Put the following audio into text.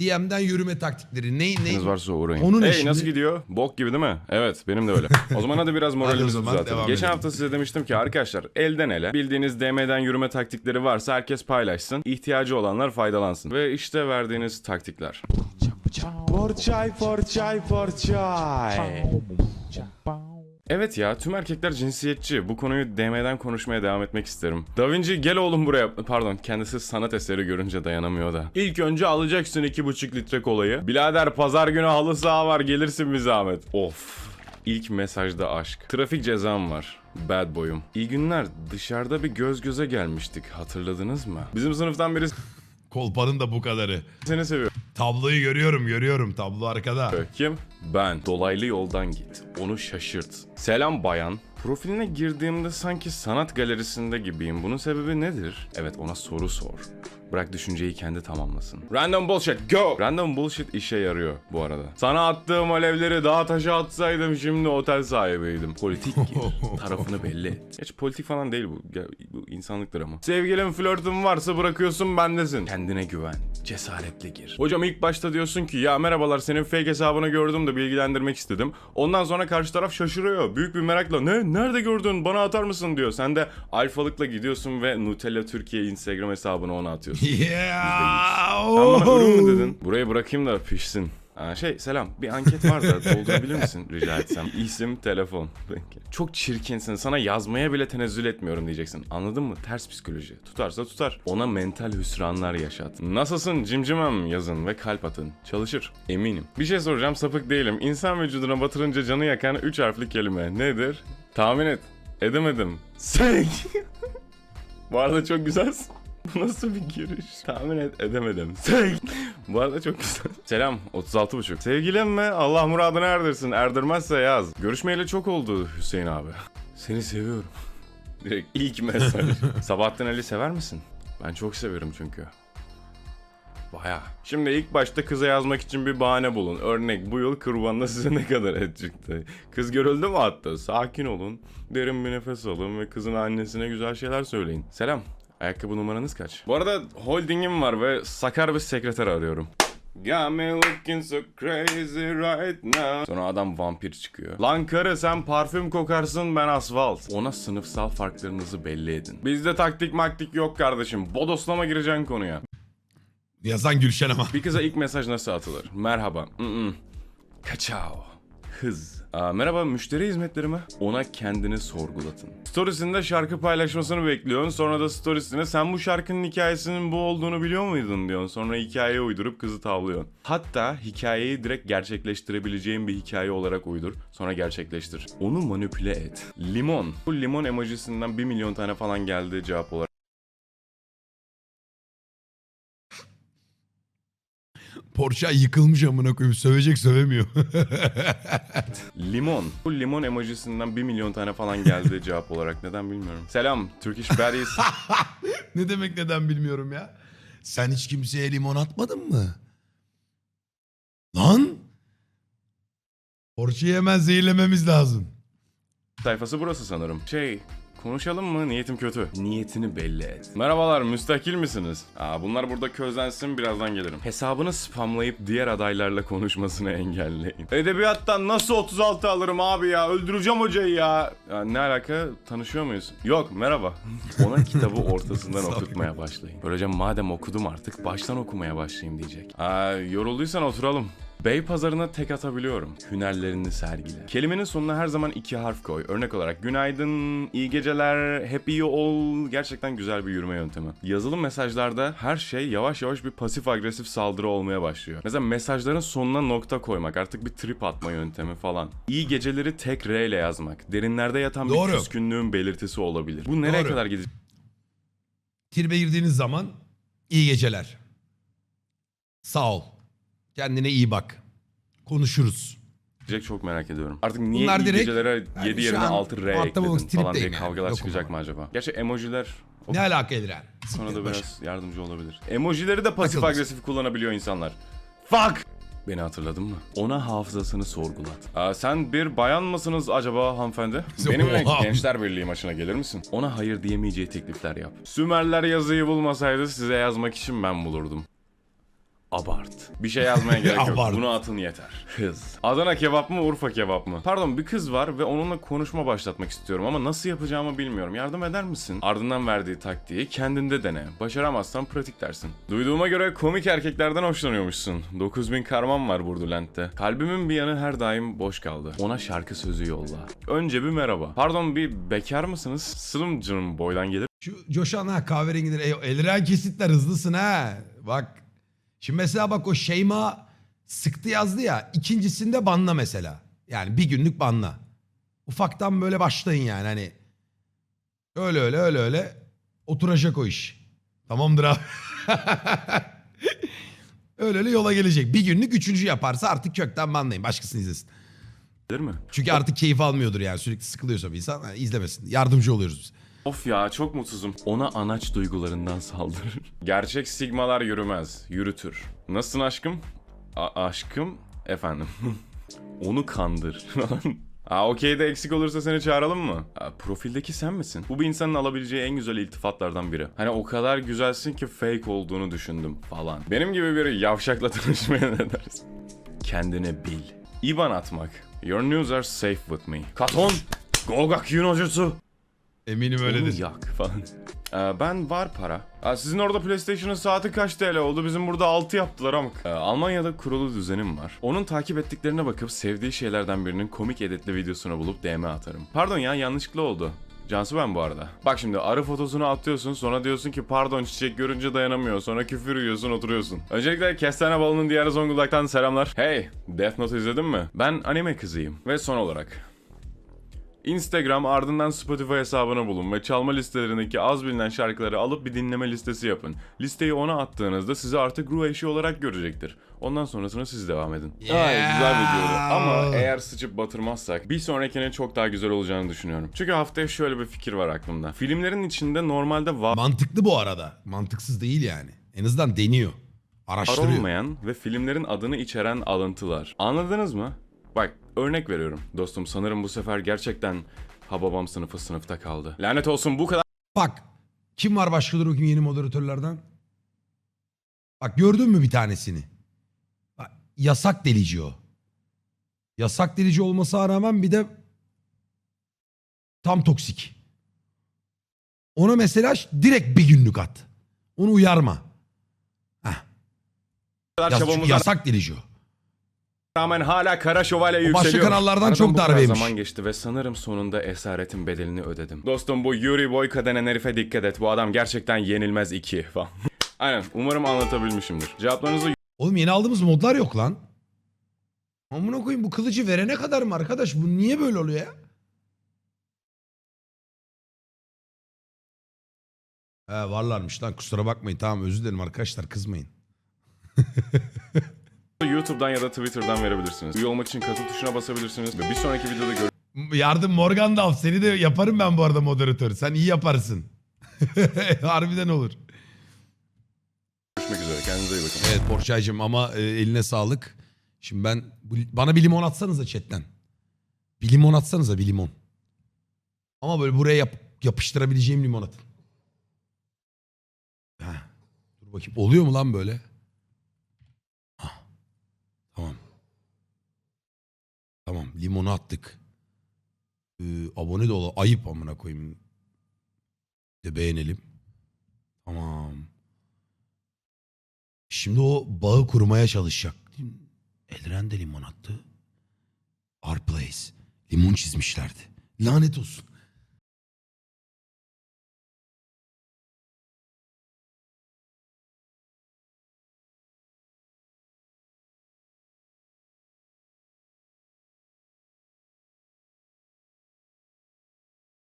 DM'den yürüme taktikleri. Ne, ne? varsa uğrayın. Onun hey nasıl gidiyor? Bok gibi değil mi? Evet benim de öyle. O zaman hadi biraz Hadi o moralimizi zaman düzeltelim. devam Geçen edelim. hafta size demiştim ki arkadaşlar elden ele bildiğiniz DM'den yürüme taktikleri varsa herkes paylaşsın. İhtiyacı olanlar faydalansın. Ve işte verdiğiniz taktikler. Porçay, porçay, porçay. Evet ya tüm erkekler cinsiyetçi. Bu konuyu DM'den konuşmaya devam etmek isterim. Da Vinci gel oğlum buraya. Pardon kendisi sanat eseri görünce dayanamıyor da. İlk önce alacaksın 2,5 litre kolayı. Bilader pazar günü halı saha var gelirsin bir zahmet. Of. İlk mesajda aşk. Trafik cezam var. Bad boyum. İyi günler. Dışarıda bir göz göze gelmiştik. Hatırladınız mı? Bizim sınıftan biri Kolpanın da bu kadarı. seni seviyor. Tabloyu görüyorum görüyorum. Tablo arkada. Kim? Ben. Dolaylı yoldan git. Onu şaşırt. Selam bayan. Profiline girdiğimde sanki sanat galerisinde gibiyim. Bunun sebebi nedir? Evet ona soru sor. Bırak düşünceyi kendi tamamlasın. Random bullshit go! Random bullshit işe yarıyor bu arada. Sana attığım alevleri dağa taşa atsaydım şimdi otel sahibiydim. Politik. Tarafını belli et. Geç politik falan değil bu. Ya, bu insanlıktır ama. Sevgilin flörtün varsa bırakıyorsun bendesin. Kendine güven. Cesaretle gir. Hocam ilk başta diyorsun ki ya merhabalar senin fake hesabını gördüm de bilgilendirmek istedim. Ondan sonra karşı taraf şaşırıyor. Büyük bir merakla ne nerede gördün bana atar mısın diyor. Sen de alfalıkla gidiyorsun ve Nutella Türkiye Instagram hesabını ona atıyorsun. Yeah. Sen bana ürün mü dedin? Burayı bırakayım da pişsin. Aa, şey selam bir anket var da doldurabilir misin rica etsem? İsim, telefon. Peki. Çok çirkinsin sana yazmaya bile tenezzül etmiyorum diyeceksin. Anladın mı? Ters psikoloji. Tutarsa tutar. Ona mental hüsranlar yaşat. Nasılsın cimcimem yazın ve kalp atın. Çalışır. Eminim. Bir şey soracağım sapık değilim. İnsan vücuduna batırınca canı yakan 3 harfli kelime nedir? Tahmin et. Edemedim. Sek. Bu arada çok güzelsin. Bu nasıl bir giriş? Tahmin et edemedim. Bu arada çok güzel. Selam 36.5. Sevgilim mi? Allah muradını erdirsin. Erdirmezse yaz. Görüşmeyeli çok oldu Hüseyin abi. Seni seviyorum. Direkt ilk mesaj. Sabahattin Ali sever misin? Ben çok severim çünkü. Baya. Şimdi ilk başta kıza yazmak için bir bahane bulun. Örnek bu yıl kurbanda size ne kadar et çıktı? Kız görüldü mü hatta? Sakin olun. Derin bir nefes alın ve kızın annesine güzel şeyler söyleyin. Selam. Ayakkabı numaranız kaç? Bu arada holdingim var ve sakar bir sekreter arıyorum. Got me looking so crazy right now. Sonra adam vampir çıkıyor. Lan karı sen parfüm kokarsın ben asfalt. Ona sınıfsal farklarınızı belli edin. Bizde taktik maktik yok kardeşim. Bodoslama gireceksin konuya. Yazan Gülşen ama. Bir kıza ilk mesaj nasıl atılır? Merhaba. Mm-mm. Kaçao. Hız. Aa, merhaba müşteri hizmetleri mi? Ona kendini sorgulatın. Storiesinde şarkı paylaşmasını bekliyorsun. Sonra da storiesine sen bu şarkının hikayesinin bu olduğunu biliyor muydun diyorsun. Sonra hikayeye uydurup kızı tavlıyorsun. Hatta hikayeyi direkt gerçekleştirebileceğin bir hikaye olarak uydur. Sonra gerçekleştir. Onu manipüle et. Limon. Bu limon emojisinden 1 milyon tane falan geldi cevap olarak. Porsche yıkılmış amına koyayım. Sövecek sövemiyor. Limon. Bu limon emojisinden 1 milyon tane falan geldi cevap olarak. Neden bilmiyorum. Selam. Turkish Baddies. ne demek neden bilmiyorum ya. Sen hiç kimseye limon atmadın mı? Lan? Porsche'yi hemen zehirlememiz lazım. sayfası burası sanırım. Şey, konuşalım mı? Niyetim kötü. Niyetini belli et. Merhabalar, müstakil misiniz? Aa, bunlar burada közlensin, birazdan gelirim. Hesabını spamlayıp diğer adaylarla konuşmasını engelleyin. Edebiyattan nasıl 36 alırım abi ya? Öldüreceğim hocayı ya. ya ne alaka? Tanışıyor muyuz? Yok, merhaba. Ona kitabı ortasından okutmaya başlayın. Böylece madem okudum artık baştan okumaya başlayayım diyecek. Aa, yorulduysan oturalım. Bey pazarına tek atabiliyorum. Hünerlerini sergile. Kelimenin sonuna her zaman iki harf koy. Örnek olarak günaydın, iyi geceler, hep iyi ol. Gerçekten güzel bir yürüme yöntemi. Yazılı mesajlarda her şey yavaş yavaş bir pasif agresif saldırı olmaya başlıyor. Mesela mesajların sonuna nokta koymak, artık bir trip atma yöntemi falan. İyi geceleri tek R ile yazmak. Derinlerde yatan Doğru. bir küskünlüğün belirtisi olabilir. Bu nereye Doğru. kadar gidecek? Tribe girdiğiniz zaman iyi geceler. Sağ ol. Kendine iyi bak. Konuşuruz. çok merak ediyorum. Artık niye Bunlar iyi direkt- gecelere Yani 7 şu yerine an 6 R ekledin falan diye tripteyim yani. kavgalar çıkacak ama. mı acaba? Gerçi emojiler o Ne alaka Ediren? Siktir başı. biraz yardımcı olabilir. Emojileri de pasif Takılmaz. agresif kullanabiliyor insanlar. Fuck! Beni hatırladın mı? Ona hafızasını sorgulat. Aa, sen bir bayan mısınız acaba hanımefendi? Benimle Oha. Gençler Birliği maçına gelir misin? Ona hayır diyemeyeceği teklifler yap. Sümerler yazıyı bulmasaydı size yazmak için ben bulurdum. Abart. Bir şey yazmaya gerek yok. Abart. Bunu atın yeter. Hız. Adana kebap mı Urfa kebap mı? Pardon bir kız var ve onunla konuşma başlatmak istiyorum ama nasıl yapacağımı bilmiyorum. Yardım eder misin? Ardından verdiği taktiği kendinde dene. Başaramazsan pratik dersin. Duyduğuma göre komik erkeklerden hoşlanıyormuşsun. 9000 karmam var Burdulent'te. Kalbimin bir yanı her daim boş kaldı. Ona şarkı sözü yolla. Önce bir merhaba. Pardon bir bekar mısınız? Sılımcım boydan gelir Şu Coşan ha kahverengidir. Ey, Elren kesitler hızlısın ha. Bak. Şimdi mesela bak o Şeyma sıktı yazdı ya. ikincisinde banla mesela. Yani bir günlük banla. Ufaktan böyle başlayın yani hani. Öyle öyle öyle öyle. Oturacak o iş. Tamamdır abi. öyle öyle yola gelecek. Bir günlük üçüncü yaparsa artık kökten banlayın. Başkasını izlesin. mi? Çünkü artık keyif almıyordur yani. Sürekli sıkılıyorsa bir insan izlemesin. Yardımcı oluyoruz biz. Of ya çok mutsuzum. Ona anaç duygularından saldırır. Gerçek sigmalar yürümez, yürütür. Nasılsın aşkım? A- aşkım? Efendim. Onu kandır. Aa okey de eksik olursa seni çağıralım mı? Aa, profildeki sen misin? Bu bir insanın alabileceği en güzel iltifatlardan biri. Hani o kadar güzelsin ki fake olduğunu düşündüm falan. Benim gibi biri yavşakla tanışmaya ne dersin? Kendini bil. İban atmak. Your news are safe with me. Katon! Gogak Yunojutsu! Eminim Onu öyledir. yak falan. Ee, ben var para. Sizin orada PlayStation'ın saati kaç TL oldu? Bizim burada 6 yaptılar ama. Ee, Almanya'da kurulu düzenim var. Onun takip ettiklerine bakıp sevdiği şeylerden birinin komik editli videosunu bulup DM atarım. Pardon ya yanlışlıkla oldu. Cansu ben bu arada. Bak şimdi arı fotosunu atıyorsun sonra diyorsun ki pardon çiçek görünce dayanamıyor. Sonra küfür yiyorsun oturuyorsun. Öncelikle Kestane Balı'nın diğer Zonguldak'tan selamlar. Hey Death Note izledin mi? Ben anime kızıyım. Ve son olarak Instagram ardından Spotify hesabını bulun ve çalma listelerindeki az bilinen şarkıları alıp bir dinleme listesi yapın. Listeyi ona attığınızda sizi artık ruh eşi olarak görecektir. Ondan sonrasına siz devam edin. Yeah. Ay güzel videoydu ama eğer sıçıp batırmazsak bir sonrakinin çok daha güzel olacağını düşünüyorum. Çünkü haftaya şöyle bir fikir var aklımda. Filmlerin içinde normalde var Mantıklı bu arada. Mantıksız değil yani. En azından deniyor. Araştırıyor. olmayan ve filmlerin adını içeren alıntılar. Anladınız mı? Bak örnek veriyorum. Dostum sanırım bu sefer gerçekten Hababam sınıfı sınıfta kaldı. Lanet olsun bu kadar Bak kim var başka dur bakayım yeni moderatörlerden? Bak gördün mü bir tanesini? Bak, yasak delici o. Yasak delici olmasına rağmen bir de tam toksik. Ona mesela direkt bir günlük at. Onu uyarma. Heh. Yaz, çünkü yasak delici o. rağmen hala Kara Şövalye O başka yükseliyor. kanallardan Aradan çok bu kadar darbeymiş. zaman geçti ve sanırım sonunda esaretin bedelini ödedim. Dostum bu Yuri Boyka denen herife dikkat et. Bu adam gerçekten yenilmez iki falan. Aynen umarım anlatabilmişimdir. Cevaplarınızı Oğlum yeni aldığımız modlar yok lan. Amına koyayım bu kılıcı verene kadar mı arkadaş? Bu niye böyle oluyor ya? He varlarmış lan kusura bakmayın tamam özür dilerim arkadaşlar kızmayın. YouTube'dan ya da Twitter'dan verebilirsiniz. Üye olmak için katıl tuşuna basabilirsiniz. Ve bir sonraki videoda Yardım Morgandalf seni de yaparım ben bu arada moderatör. Sen iyi yaparsın. Harbiden olur. görüşmek üzere. Kendinize iyi bakın. Evet Porçaycığım ama e, eline sağlık. Şimdi ben bu- bana bir limon atsanıza chatten. Bir limon atsanıza bir limon. Ama böyle buraya yap- yapıştırabileceğim limon atın. Heh. Dur bakayım oluyor mu lan böyle? Hah. Tamam. Tamam limonu attık. Ee, abone de ol. Ayıp amına koyayım. De beğenelim. Tamam. Şimdi o bağı kurmaya çalışacak. Elren de limon attı. Our place. Limon çizmişlerdi. Lanet olsun.